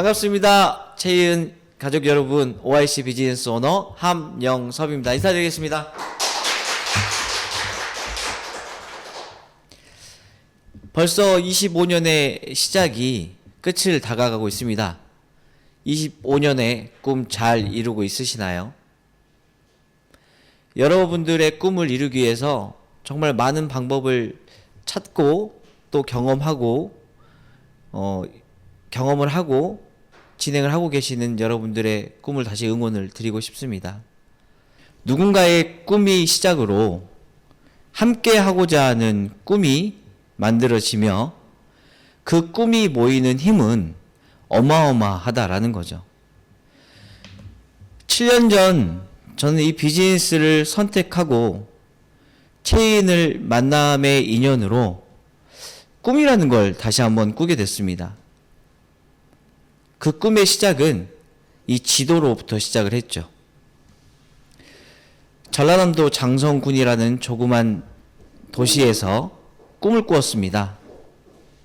반갑습니다. 최은 가족 여러분, OIC 비즈니스 오너 함영섭입니다. 인사드리겠습니다. 벌써 25년의 시작이 끝을 다가가고 있습니다. 25년의 꿈 잘 이루고 있으시나요? 여러분들의 꿈을 이루기 위해서 정말 많은 방법을 찾고 또 경험하고 어, 경험을 하고 진행을 하고 계시는 여러분들의 꿈을 다시 응원을 드리고 싶습니다. 누군가의 꿈이 시작으로 함께 하고자 하는 꿈이 만들어지며 그 꿈이 모이는 힘은 어마어마하다라는 거죠. 7년 전 저는 이 비즈니스를 선택하고 체인을 만남의 인연으로 꿈이라는 걸 다시 한번 꾸게 됐습니다. 그 꿈의 시작은 이 지도로부터 시작을 했죠. 전라남도 장성군이라는 조그만 도시에서 꿈을 꾸었습니다.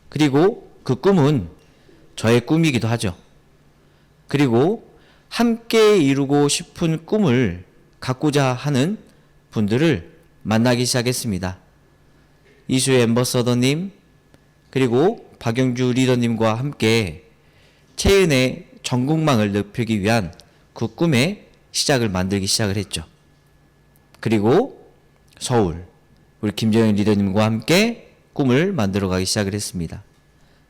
그리고 그 꿈은 저의 꿈이기도 하죠. 그리고 함께 이루고 싶은 꿈을 갖고자 하는 분들을 만나기 시작했습니다. 이수의 엠버서더님, 그리고 박영주 리더님과 함께 체은의 전국망을 넓히기 위한 그 꿈의 시작을 만들기 시작을 했죠. 그리고 서울, 우리 김정현 리더님과 함께 꿈을 만들어 가기 시작을 했습니다.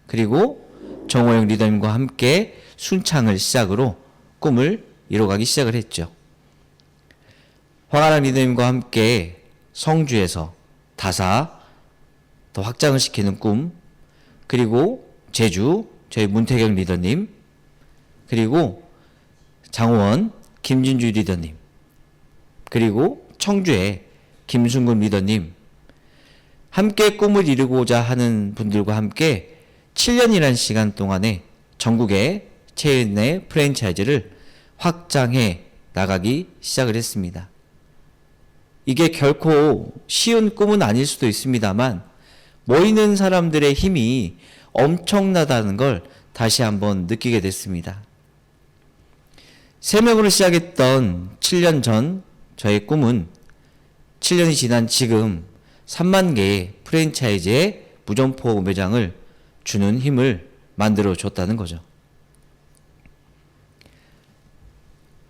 그리고 정호영 리더님과 함께 순창을 시작으로 꿈을 이뤄가기 시작을 했죠. 황아랑 리더님과 함께 성주에서 다사 더 확장을 시키는 꿈, 그리고 제주 저희 문태경 리더님, 그리고 장호원 김진주 리더님, 그리고 청주의 김순근 리더님, 함께 꿈을 이루고자 하는 분들과 함께 7년이라는 시간 동안에 전국의 체인의 프랜차이즈를 확장해 나가기 시작을 했습니다. 이게 결코 쉬운 꿈은 아닐 수도 있습니다만 모이는 사람들의 힘이 엄청나다는 걸 다시 한번 느끼게 됐습니다. 세 명으로 시작했던 7년 전 저의 꿈은 7년이 지난 지금 3만 개의 프랜차이즈의 무점포 매장을 주는 힘을 만들어 줬다는 거죠.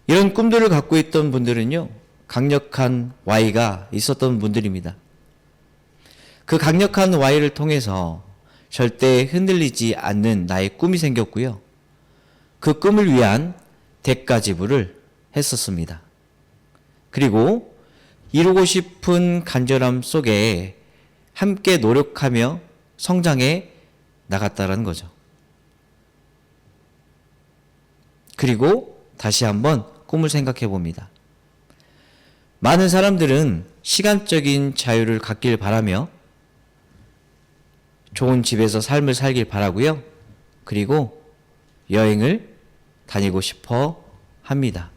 이런 꿈들을 갖고 있던 분들은요, 강력한 Y가 있었던 분들입니다. 그 강력한 Y를 통해서 절대 흔들리지 않는 나의 꿈이 생겼고요. 그 꿈을 위한 대가 지불을 했었습니다. 그리고 이루고 싶은 간절함 속에 함께 노력하며 성장해 나갔다라는 거죠. 그리고 다시 한번 꿈을 생각해 봅니다. 많은 사람들은 시간적인 자유를 갖길 바라며 좋은 집에서 삶을 살길 바라고요. 그리고 여행을 다니고 싶어 합니다.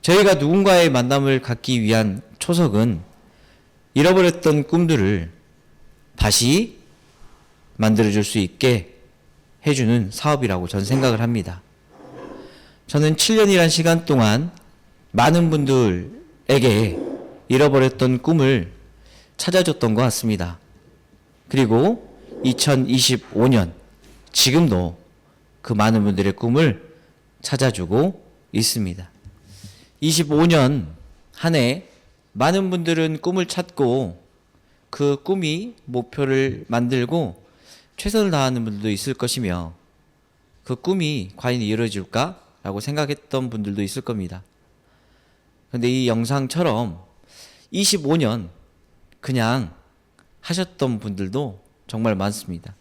저희가 누군가의 만남을 갖기 위한 초석은 잃어버렸던 꿈들을 다시 만들어줄 수 있게 해주는 사업이라고 저는 생각을 합니다. 저는 7년이란 시간 동안 많은 분들에게 잃어버렸던 꿈을 찾아줬던 것 같습니다. 그리고 2025년 지금도 그 많은 분들의 꿈을 찾아주고 있습니다. 25년 한 해 많은 분들은 꿈을 찾고 그 꿈이 목표를 만들고 최선을 다하는 분들도 있을 것이며 그 꿈이 과연 이루어질까라고 생각했던 분들도 있을 겁니다. 근데 이 영상처럼 25년 그냥 하셨던 분들도 정말 많습니다.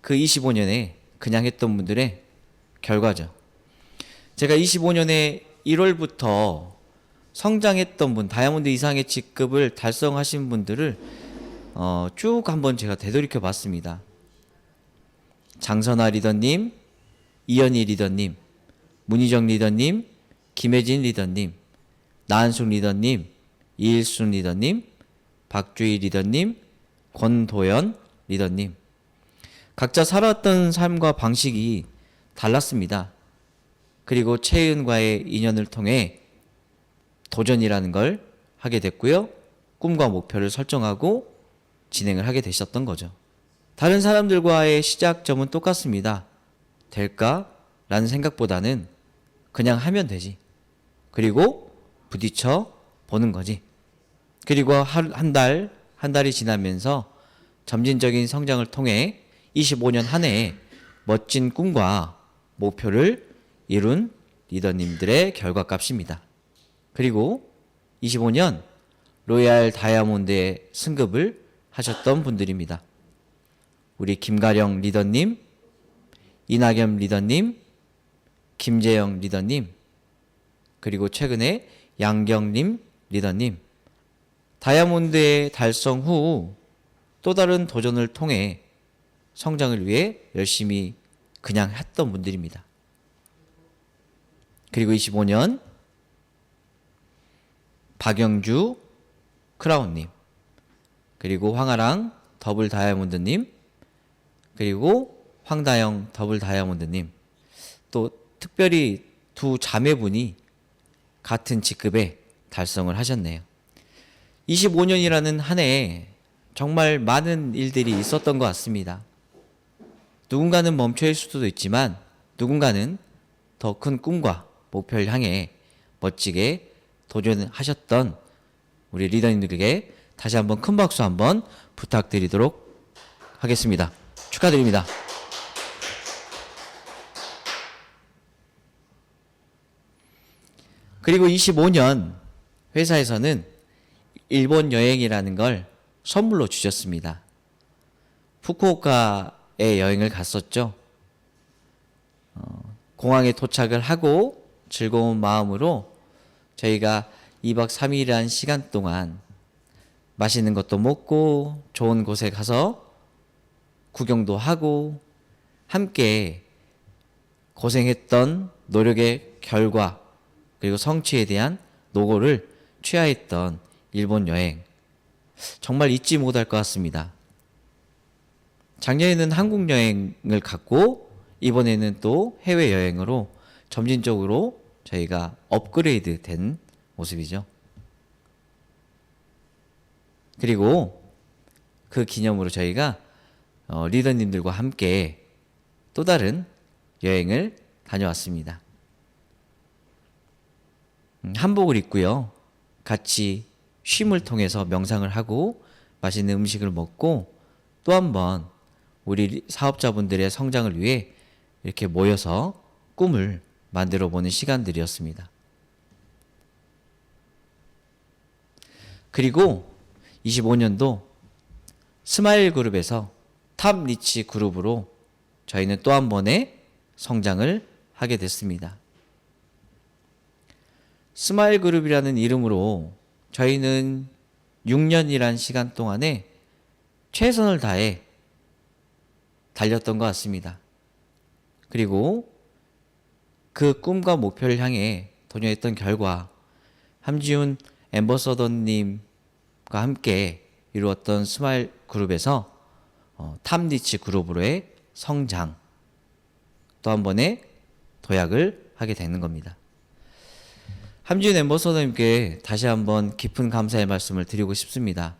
그 25년에 그냥 했던 분들의 결과죠. 제가 25년에 1월부터 성장했던 분, 다이아몬드 이상의 직급을 달성하신 분들을 어, 쭉 한번 제가 되돌이켜 봤습니다. 장선아 리더님, 이현희 리더님, 문희정 리더님, 김혜진 리더님, 나한숙 리더님, 이일순 리더님, 박주희 리더님, 권도연 리더님. 각자 살았던 삶과 방식이 달랐습니다. 그리고 채은과의 인연을 통해 도전이라는 걸 하게 됐고요. 꿈과 목표를 설정하고 진행을 하게 되셨던 거죠. 다른 사람들과의 시작점은 똑같습니다. 될까? 라는 생각보다는 그냥 하면 되지. 그리고 부딪혀 보는 거지. 그리고 한 달, 한 달이 지나면서 점진적인 성장을 통해 25년 한 해에 멋진 꿈과 목표를 이룬 리더님들의 결과값입니다. 그리고 25년 로얄 다이아몬드에 승급을 하셨던 분들입니다. 우리 김가령 리더님, 이낙연 리더님, 김재영 리더님, 그리고 최근에 양경림 리더님, 다이아몬드의 달성 후 또 다른 도전을 통해 성장을 위해 열심히 그냥 했던 분들입니다. 그리고 25년 박영주 크라운님, 그리고 황아랑 더블 다이아몬드님, 그리고 황다영 더블 다이아몬드님, 또 특별히 두 자매분이 같은 직급에 달성을 하셨네요. 25년이라는 한 해에 정말 많은 일들이 있었던 것 같습니다. 누군가는 멈춰일 수도 있지만 누군가는 더 큰 꿈과 목표를 향해 멋지게 도전하셨던 우리 리더님들에게 다시 한번 큰 박수 한번 부탁드리도록 하겠습니다. 축하드립니다. 그리고 25년 회사에서는 일본 여행이라는 걸 선물로 주셨습니다. 후쿠오카에 여행을 갔었죠. 어, 공항에 도착을 하고 즐거운 마음으로 저희가 2박 3일이라는 시간 동안 맛있는 것도 먹고 좋은 곳에 가서 구경도 하고 함께 고생했던 노력의 결과 그리고 성취에 대한 노고를 취하했던 일본 여행 정말 잊지 못할 것 같습니다. 작년에는 한국 여행을 갔고 이번에는 또 해외 여행으로 점진적으로 저희가 업그레이드 된 모습이죠. 그리고 그 기념으로 저희가 어, 리더님들과 함께 또 다른 여행을 다녀왔습니다. 음, 한복을 입고요. 같이 쉼을 통해서 명상을 하고 맛있는 음식을 먹고 또 한 번 우리 사업자분들의 성장을 위해 이렇게 모여서 꿈을 만들어 보는 시간들이었습니다. 그리고 25년도 스마일 그룹에서 탑 리치 그룹으로 저희는 또 한 번의 성장을 하게 됐습니다. 스마일 그룹이라는 이름으로 저희는 6년이란 시간 동안에 최선을 다해 달렸던 것 같습니다. 그리고 그 꿈과 목표를 향해 도전했던 결과 함지훈 엠버서더님과 함께 이루었던 스마일 그룹에서 어, 탐리치 그룹으로의 성장 또 한 번의 도약을 하게 되는 겁니다. 함지훈 엠버서더님께 다시 한번 깊은 감사의 말씀을 드리고 싶습니다.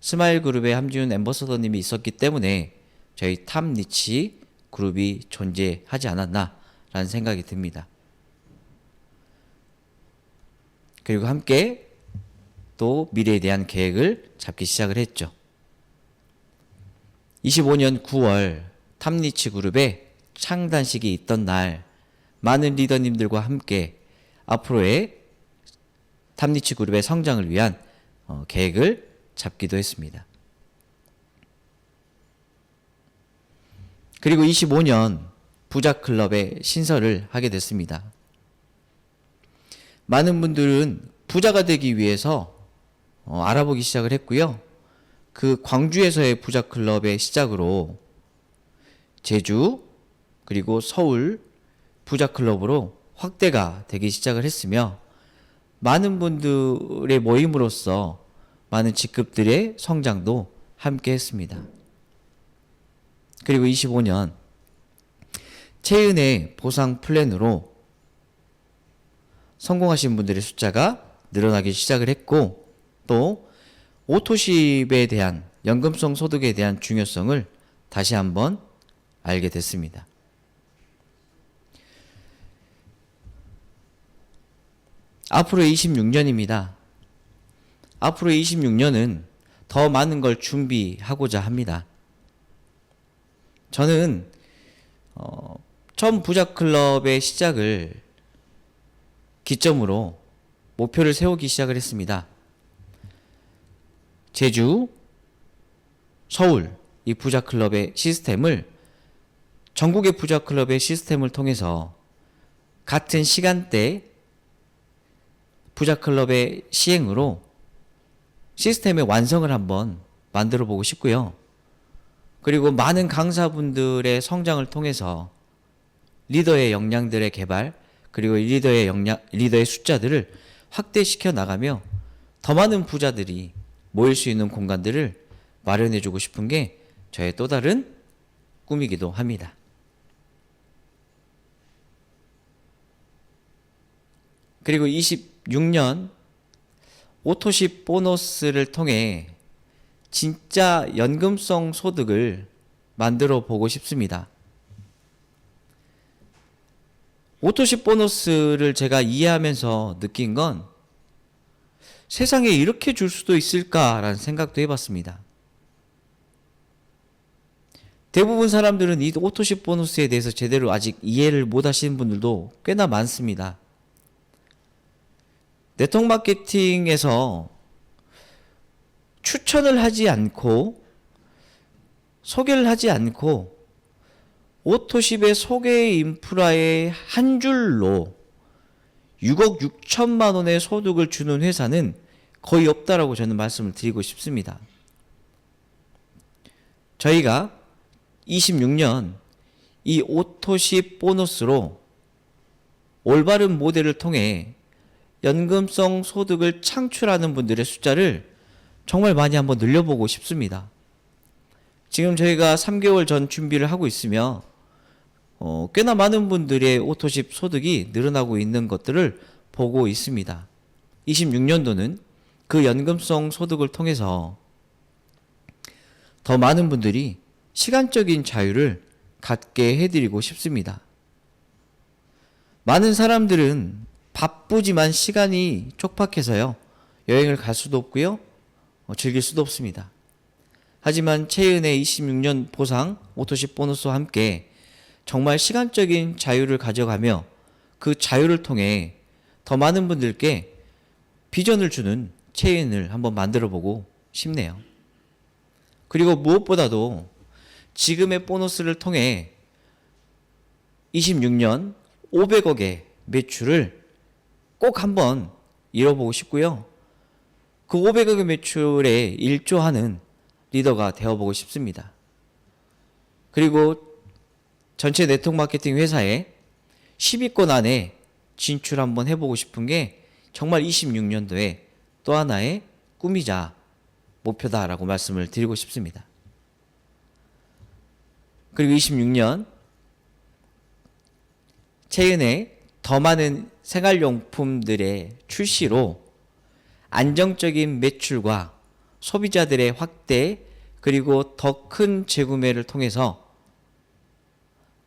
스마일 그룹에 함지훈 엠버서더님이 있었기 때문에 저희 탐리치 그룹이 존재하지 않았나라는 생각이 듭니다. 그리고 함께 또 미래에 대한 계획을 잡기 시작을 했죠. 25년 9월 탐리치 그룹의 창단식이 있던 날 많은 리더님들과 함께 앞으로의 탐리치 그룹의 성장을 위한 어, 계획을 잡기도 했습니다. 그리고 25년 부자 클럽의 신설을 하게 됐습니다. 많은 분들은 부자가 되기 위해서 어, 알아보기 시작을 했고요. 그 광주에서의 부자 클럽의 시작으로 제주 그리고 서울 부자 클럽으로 확대가 되기 시작을 했으며 많은 분들의 모임으로써 많은 직급들의 성장도 함께 했습니다. 그리고 25년 최은의 보상 플랜으로 성공하신 분들의 숫자가 늘어나기 시작을 했고 또 오토십에 대한 연금성 소득에 대한 중요성을 다시 한번 알게 됐습니다. 앞으로 26년입니다. 앞으로 26년은 더 많은 걸 준비하고자 합니다. 저는 어, 처음 부자 클럽의 시작을 기점으로 목표를 세우기 시작을 했습니다. 제주, 서울 이 부자 클럽의 시스템을 전국의 부자 클럽의 시스템을 통해서 같은 시간대 부자 클럽의 시행으로 시스템의 완성을 한번 만들어 보고 싶고요. 그리고 많은 강사분들의 성장을 통해서 리더의 역량들의 개발 그리고 리더의 역량 리더의 숫자들을 확대시켜 나가며 더 많은 부자들이 모일 수 있는 공간들을 마련해 주고 싶은 게 저의 또 다른 꿈이기도 합니다. 그리고 26년 오토십 보너스를 통해 진짜 연금성 소득을 만들어 보고 싶습니다. 오토십 보너스를 제가 이해하면서 느낀 건 세상에 이렇게 줄 수도 있을까라는 생각도 해봤습니다. 대부분 사람들은 이 오토십 보너스에 대해서 제대로 아직 이해를 못 하시는 분들도 꽤나 많습니다. 네트워크 마케팅에서 추천을 하지 않고 소개를 하지 않고 오토십의 소개 인프라의 한 줄로 6억 6천만 원의 소득을 주는 회사는 거의 없다라고 저는 말씀을 드리고 싶습니다. 저희가 26년 이 오토십 보너스로 올바른 모델을 통해 연금성 소득을 창출하는 분들의 숫자를 정말 많이 한번 늘려보고 싶습니다. 지금 저희가 3개월 전 준비를 하고 있으며 어, 꽤나 많은 분들의 오토십 소득이 늘어나고 있는 것들을 보고 있습니다. 26년도는 그 연금성 소득을 통해서 더 많은 분들이 시간적인 자유를 갖게 해드리고 싶습니다. 많은 사람들은 바쁘지만 시간이 촉박해서요. 여행을 갈 수도 없고요. 어, 즐길 수도 없습니다. 하지만 최은의 26년 보상 오토십 보너스와 함께 정말 시간적인 자유를 가져가며 그 자유를 통해 더 많은 분들께 비전을 주는 체인을 한번 만들어 보고 싶네요. 그리고 무엇보다도 지금의 보너스를 통해 26년 500억의 매출을 꼭 한번 이뤄보고 싶고요. 그 500억의 매출에 일조하는 리더가 되어보고 싶습니다. 그리고 전체 네트워크 마케팅 회사에 10위권 안에 진출 한번 해보고 싶은 게 정말 26년도에 또 하나의 꿈이자 목표다라고 말씀을 드리고 싶습니다. 그리고 26년 최근에 더 많은 생활용품들의 출시로 안정적인 매출과 소비자들의 확대 그리고 더 큰 재구매를 통해서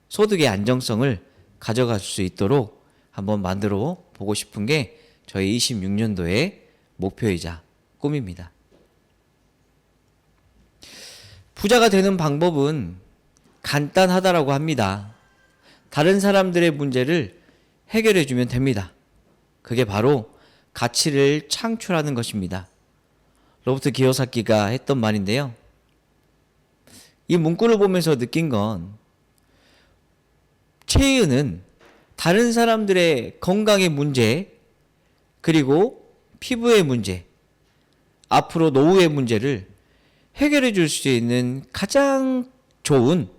소득의 안정성을 가져갈 수 있도록 한번 만들어 보고 싶은 게 저희 26년도의 목표이자 꿈입니다. 부자가 되는 방법은 간단하다라고 합니다. 다른 사람들의 문제를 해결해 주면 됩니다. 그게 바로 가치를 창출하는 것입니다. 로버트 기요사키가 했던 말인데요. 이 문구를 보면서 느낀 건 최의은 다른 사람들의 건강의 문제 그리고 피부의 문제 앞으로 노후의 문제를 해결해 줄 수 있는 가장 좋은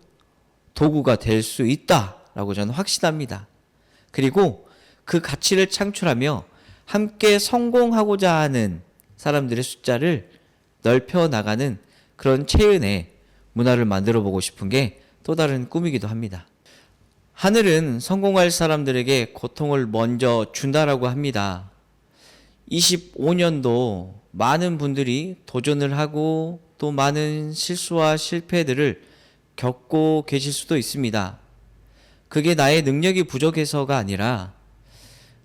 도구가 될 수 있다라고 저는 확신합니다. 그리고 그 가치를 창출하며 함께 성공하고자 하는 사람들의 숫자를 넓혀 나가는 그런 체은의 문화를 만들어 보고 싶은 게 또 다른 꿈이기도 합니다. 하늘은 성공할 사람들에게 고통을 먼저 준다라고 합니다. 25년도 많은 분들이 도전을 하고 또 많은 실수와 실패들을 겪고 계실 수도 있습니다. 그게 나의 능력이 부족해서가 아니라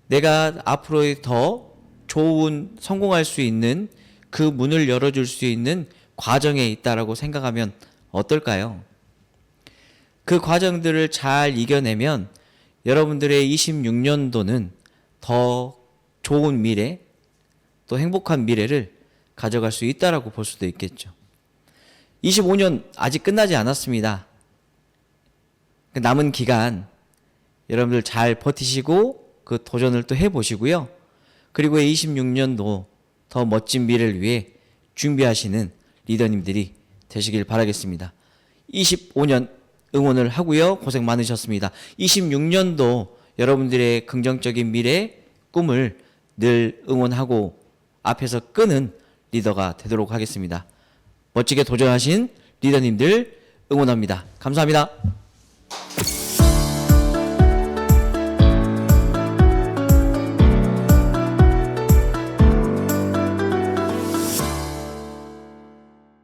내가 앞으로 더 좋은 성공할 수 있는 그 문을 열어줄 수 있는 과정에 있다라고 생각하면 어떨까요? 그 과정들을 잘 이겨내면 여러분들의 26년도는 더 좋은 미래, 또 행복한 미래를 가져갈 수 있다라고 볼 수도 있겠죠. 25년 아직 끝나지 않았습니다. 그 남은 기간 여러분들 잘 버티시고 그 도전을 또 해보시고요. 그리고 26년도 더 멋진 미래를 위해 준비하시는 리더님들이 되시길 바라겠습니다. 25년 응원을 하고요. 고생 많으셨습니다. 26년도 여러분들의 긍정적인 미래 꿈을 늘 응원하고 앞에서 끄는 리더가 되도록 하겠습니다. 멋지게 도전하신 리더님들 응원합니다. 감사합니다.